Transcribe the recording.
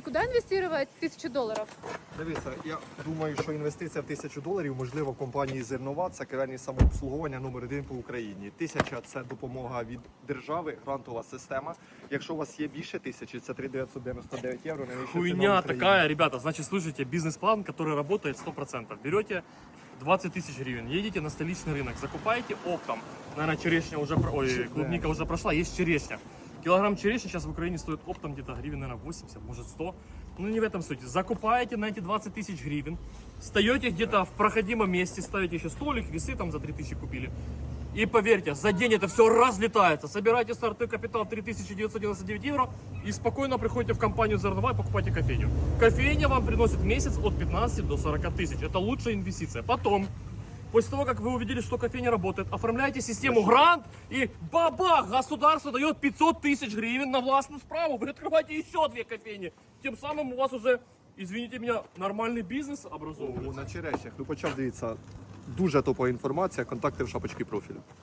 И куда инвестировать тысячу долларов? Дивіться, я думаю, що інвестиція в тисячу доларів можливо в компанії Зернова це керівні самообслуговування номер один по Україні. Тисяча це допомога від держави, грантова система. Якщо у вас є більше тисячі, це 3999 євро. найнижча ціна в Хуйня Україні. такая, ребята. Значит, слушайте, бизнес-план, который работает 100%. Берете 20 тысяч гривен, едете на столичный рынок, закупаете оптом. Наверное, черешня уже, про- ой, клубника уже прошла, есть черешня. Килограмм черешни сейчас в Украине стоит оптом где-то гривен, наверное, 80, может 100. Ну, не в этом суть. Закупаете на эти 20 тысяч гривен, встаете где-то в проходимом месте, ставите еще столик, весы там за 3 тысячи купили. И поверьте, за день это все разлетается. Собираете стартовый капитал 3999 евро и спокойно приходите в компанию Зернова и покупаете кофейню. Кофейня вам приносит в месяц от 15 до 40 тысяч. Это лучшая инвестиция. Потом, после того, как вы увидели, что кофейня работает, оформляете систему грант и бабах, государство дает 500 тысяч гривен на властную справу. Вы открываете еще две кофейни. Тем самым у вас уже, извините меня, нормальный бизнес образовывается. на черешнях. Ну почав дивіться. Дуже топова інформація, контакти в шапочці профілю.